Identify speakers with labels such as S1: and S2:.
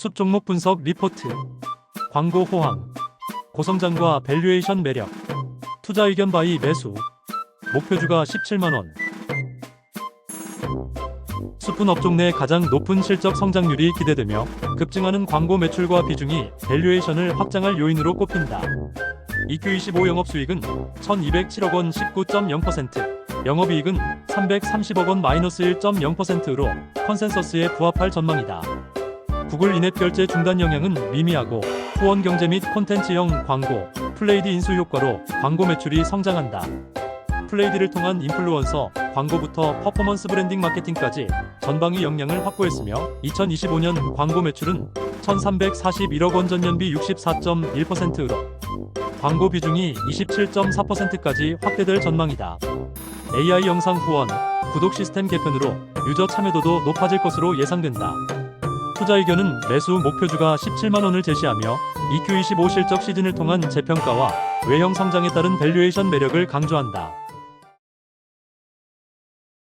S1: 숲 종목 분석 리포트 광고 호황 고성장과 밸류에이션 매력 투자 의견 바이 매수 목표 주가 17만원 숲은 업종 내 가장 높은 실적 성장률이 기대되며 급증하는 광고 매출과 비중이 밸류에이션을 확장할 요인으로 꼽힌다. EQ25 영업 수익은 1207억 원 19.0%, 영업이익은 330억 원 마이너스 1.0%로 컨센서스에 부합할 전망이다. 구글 인앱 결제 중단 영향은 미미하고 후원 경제 및 콘텐츠형 광고, 플레이드 인수 효과로 광고 매출이 성장한다. 플레이드를 통한 인플루언서, 광고부터 퍼포먼스 브랜딩 마케팅까지 전방위 역량을 확보했으며 2025년 광고 매출은 1341억 원 전년비 64.1%로 광고 비중이 27.4%까지 확대될 전망이다. AI 영상 후원, 구독 시스템 개편으로 유저 참여도도 높아질 것으로 예상된다. 투자 의견은 매수 목표주가 17만 원을 제시하며 EQ25 실적 시즌을 통한 재평가와 외형 성장에 따른 밸류에이션 매력을 강조한다.